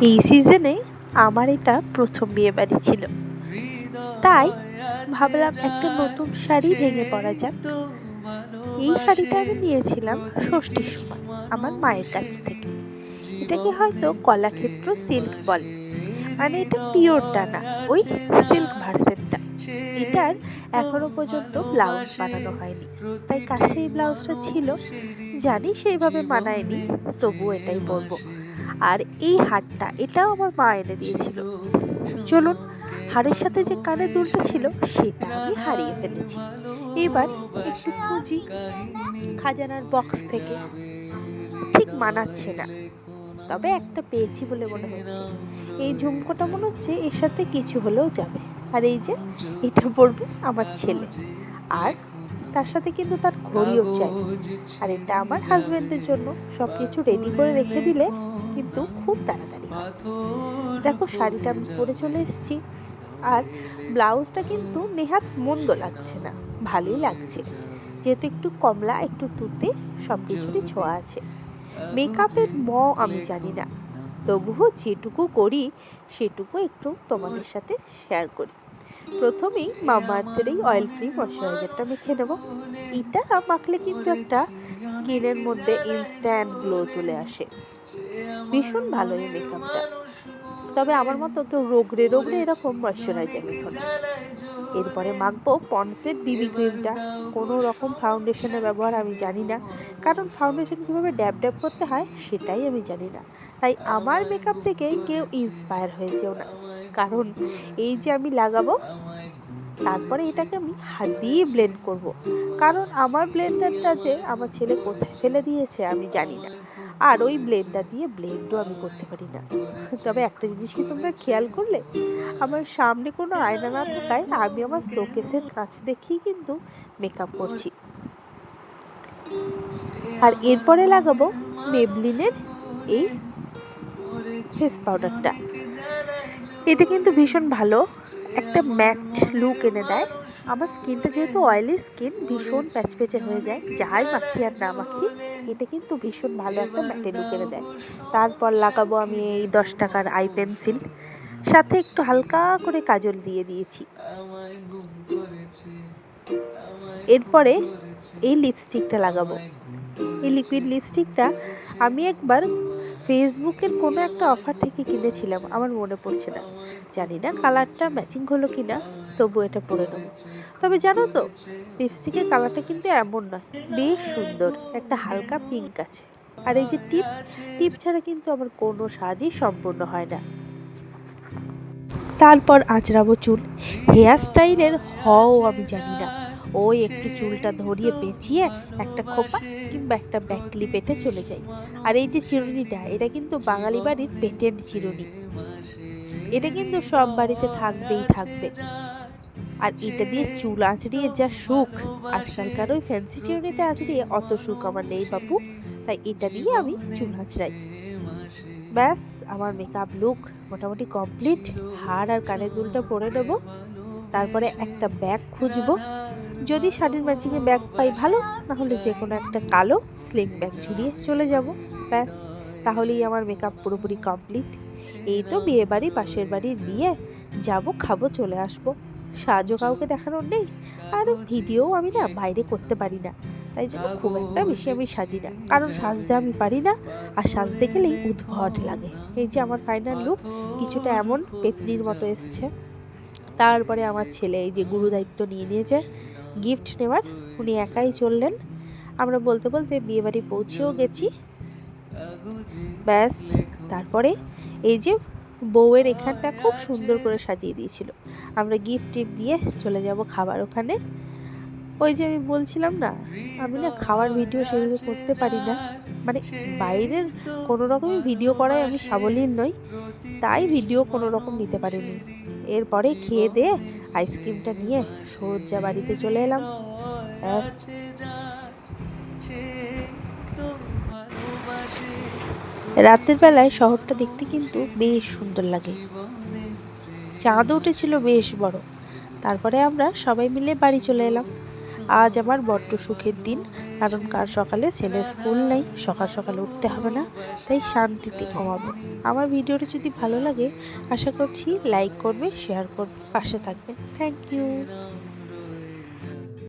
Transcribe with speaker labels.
Speaker 1: এই সিজনে আমার এটা প্রথম বিয়ে বাড়ি ছিল। তাই ভাবলাম একটা নতুন শাড়ি ভেঙে পরা যাক। এই শাড়িটা আমি নিয়েছিলাম ষষ্ঠীর সময় আমার মায়ের কাছ থেকে। এটাকে হয়তো কলাক্ষেত্র সিল্ক বলে। মানে এটা পিওর না ওই সিল্ক ভার্সেনটা এটার এখনও পর্যন্ত ব্লাউজ বানানো হয়নি। তাই কাছে এই ব্লাউজটা ছিল, জানি সেইভাবে মানায়নি তবু এটাই পরবো আর এই হারটা, এটাও আমার মা এনে দিয়েছিল। চলুন, হারের সাথে যে কানের দুলটা ছিল, সেটা আমি হারিয়ে ফেলেছি। এবার একটু খুঁজি খাজানার বক্স থেকে। ঠিক মানাচ্ছে না। তবে একটা পেয়েছি বলে মনে হচ্ছে। এই ঝুমকোটা মনে হচ্ছে এর সাথে কিছু হলেও যাবে। আর এই যে এটা পড়বে আমার ছেলে। আর তার সাথে কিন্তু তার ঘড়িও চাই। আর এটা আমার হাজবেন্ডের জন্য সব কিছু রেডি করে রেখে দিলে কিন্তু খুব তাড়াতাড়ি। দেখো, শাড়িটা আমি পরে চলে এসেছি। আর ব্লাউজটা কিন্তু নেহাত মন্দ লাগছে না, ভালোই লাগছে। যেহেতু একটু কমলা, একটু তুতে সব কিছুরই ছোঁয়া আছে। মেকআপের ম আমি জানি না। তবুও যেটুকু করি, সেটুকু একটু তোমাদের সাথে শেয়ার করি। প্রথমেই মামাআর্থের এই অয়েল ফ্রি ময়শ্চারাইজারটা মেখে নেব। এটা মাখলে কিন্তু একটা স্কিনের মধ্যে ইনস্ট্যান্ট গ্লো চলে আসে। ভীষণ ভালো এই মেকআপটা তবে আমার মতো কেউ রোগরে রোগরে এরকম ময়শ্চারাইজার না এরপরে মাখবো পন্সের বিবি ক্রিমটা কোনো রকম ফাউন্ডেশনের ব্যবহার আমি জানি না। কারণ ফাউন্ডেশন কীভাবে ড্যাব ড্যাব করতে হয় সেটাই আমি জানি না। তাই আমার মেকআপ থেকে কেউ ইন্সপায়ার হয়ে যেও না। কারণ এই যে আমি লাগাবো, তারপরে এটাকে আমি হাত দিয়ে ব্লেন্ড করব। কারণ আমার ব্লেন্ডারটা যে আমার ছেলে কোথায় ফেলে দিয়েছে আমি জানি না। আর ওই ব্লেন্ডার দিয়ে ব্লেন্ডও আমি করতে পারি না। তবে একটা জিনিস কি তোমরা খেয়াল করলে, আমার সামনে কোনো আয়না না থাকায় আমি আমার শোকেসের কাছ দেখেই কিন্তু মেকআপ করছি। আর এরপরে লাগাবো মেবলিনের এই ফেস পাউডারটা এটা কিন্তু ভীষণ ভালো, একটা ম্যাট লুক এনে দেয়। আমার স্কিনটা যেহেতু অয়েলি স্কিন ভীষণ প্যাচপ্যাচে হয়ে যায়। যাই মাখি আর না মাখি, এটা কিন্তু ভীষণ ভালো একটা ম্যাটে লুক এনে দেয়। তারপর লাগাবো আমি এই দশ টাকার আই পেন্সিল সাথে একটু হালকা করে কাজল দিয়ে দিয়েছি। এরপরে এই লিপস্টিকটা লাগাবো। এই লিকুইড লিপস্টিকটা আমি একবার ফেসবুকের কোনো একটা অফার থেকে কিনেছিলাম, আমার মনে পড়ছে না। জানি না কালারটা ম্যাচিং হলো কি না তবু এটা পরে নেব। তবে জানো তো লিপস্টিকের কালারটা কিন্তু এমন নয়, বেশ সুন্দর, একটা হালকা পিঙ্ক আছে। আর এই যে টিপ টিপ ছাড়া কিন্তু আমার কোনো সাজই সম্পূর্ণ হয় না। তারপর আঁচড়াবো চুল হেয়ার স্টাইলের হও আমি জানি না। ওই একটু চুলটা ধরিয়ে পেঁচিয়ে একটা খোপা কিংবা একটা ব্যাকলি পেটে চলে যাই। আর এই যে চিরুনিটা, এটা কিন্তু বাঙালি বাড়ির পেটেন্ট চিরুনি। এটা কিন্তু সব বাড়িতে থাকবেই থাকবে। আর এটা দিয়ে চুল আঁচড়িয়ে যা সুখ, আজকালকার ওই ফ্যান্সি চিরুনিতে আঁচড়িয়ে অত সুখ আমার নেই বাপু, তাই এটা দিয়ে আমি চুল আঁচড়াই। ব্যাস, আমার মেকআপ লুক মোটামুটি কমপ্লিট হার আর কানের দুলটা পরে নেব, তারপরে একটা ব্যাগ খুঁজবো। যদি শাড়ির ম্যাচিংয়ে ব্যাগ পাই ভালো না হলে যে কোনো একটা কালো স্লিং ব্যাগ ঝুলিয়ে চলে যাব। ব্যাস, তাহলেই আমার মেকআপ পুরোপুরি কমপ্লিট এই তো বিয়ে বাড়ি, পাশের বাড়ির বিয়ে। যাব, খাব, চলে আসব। সাজও কাউকে দেখানোর নেই, আর ভিডিও আমি না বাইরে করতে পারি না। তাই জন্য খুব একটা বেশি আমি সাজি না। কারণ সাজতে আমি পারি না, আর সাজতে গেলেই উদ্ভট লাগে। এই যে আমার ফাইনাল লুক কিছুটা এমন পেতনির মতো এসছে। তারপরে আমার ছেলে এই যে গুরু দায়িত্ব নিয়ে নিয়েছে। গিফট নেওয়ার। উনি একাই চললেন। আমরা বলতে বলতে বিয়েবাড়ি পৌঁছেও গেছি। ব্যাস, তারপরে এই যে বউয়ের এখানটা খুব সুন্দর করে সাজিয়ে দিয়েছিল। আমরা গিফট টিপ দিয়ে চলে যাব খাবার ওখানে। ওই যে আমি বলছিলাম না, আমি না খাওয়ার ভিডিও সেভাবে করতে পারি না। মানে বাইরের কোনো রকমই ভিডিও করায় আমি সাবলীল নই। তাই ভিডিও কোনো রকম নিতে পারিনি। এরপরে খেয়ে দিয়ে আইসক্রিমটা নিয়ে সোজা বাড়িতে চলে এলাম। রাতের বেলায় শহরটা দেখতে কিন্তু বেশ সুন্দর লাগে। চাঁদ উঠেছিল বেশ বড়। তারপরে আমরা সবাই মিলে বাড়ি চলে এলাম। আজ আমার বড্ড সুখের দিন। কারণ কার সকালে ছেলে স্কুল নেই, সকাল সকাল উঠতে হবে না, তাই শান্তিতে ঘুমাবো। আমার ভিডিওটা যদি ভালো লাগে, আশা করছি লাইক করবে শেয়ার করবে, পাশে থাকবে। Thank you